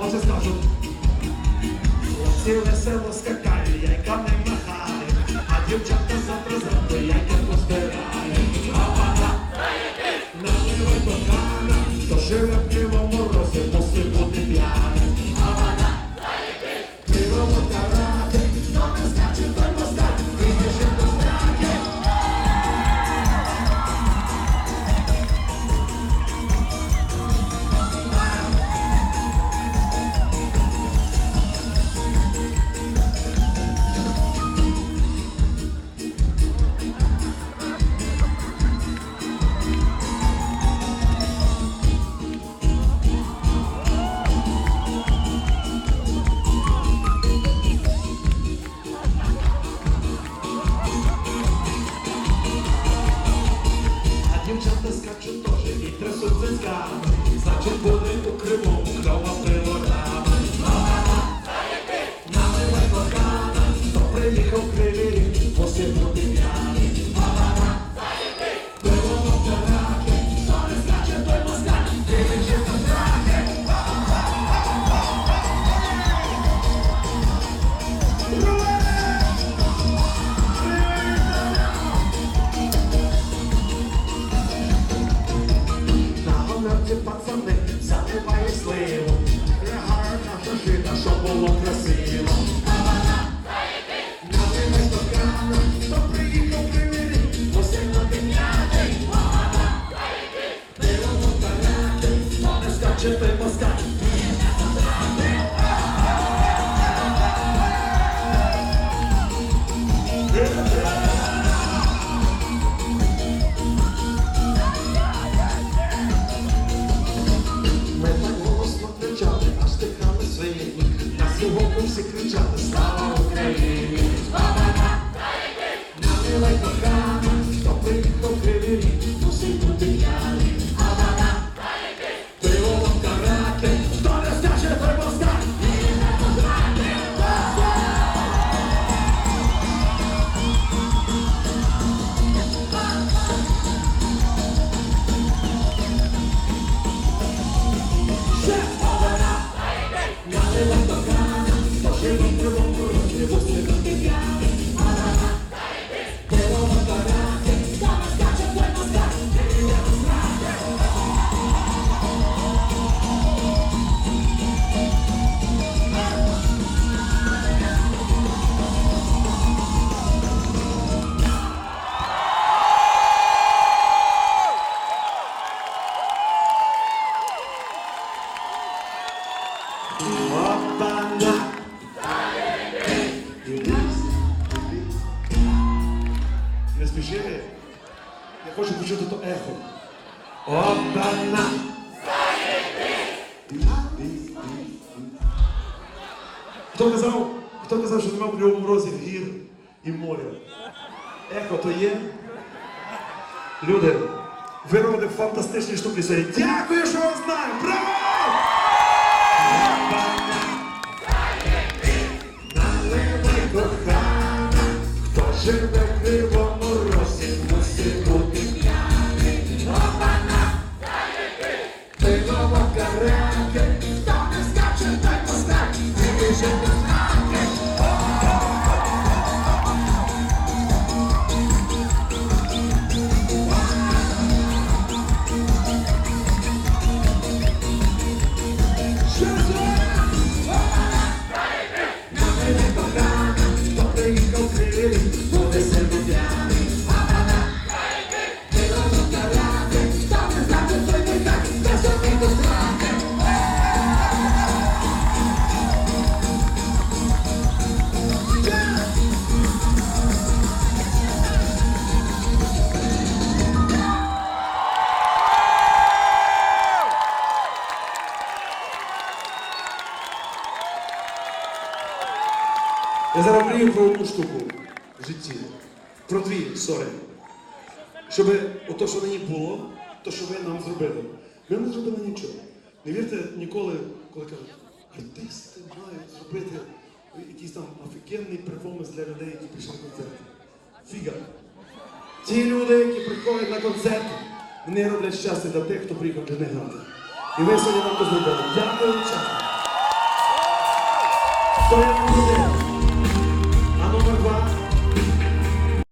хлопці скажуть. Хлопці весело скакають, яйка не махають, а дівчата завтра завтра хто не скаче, той москаль. Сьогодні всі кричали Слава Україні! Наливай кохана, хто Не? Я хочу почути то ехо. Опана! Хто казав, хто казав, що нема в Кривому розі гір і моря? Ехо то є? Люди, ви робите фантастичні штуки. Дякую, що вас знаю! Браво! Наливай кохана, хто живе в Я зараз мрію про одну штуку в житті. Про дві, сорі. Щоб ото, що мені було, то, що ви нам зробили. Ми не зробили нічого. Не вірте ніколи, коли кажуть, артисти мають зробити якийсь там офігенний перформанс для людей, які прийшли на концерт. Фіга. Ті люди, які приходять на концерт, вони роблять щастя для тих, хто приїхав для них грати. І ви сьогодні нам то зробили. Дякую чесно.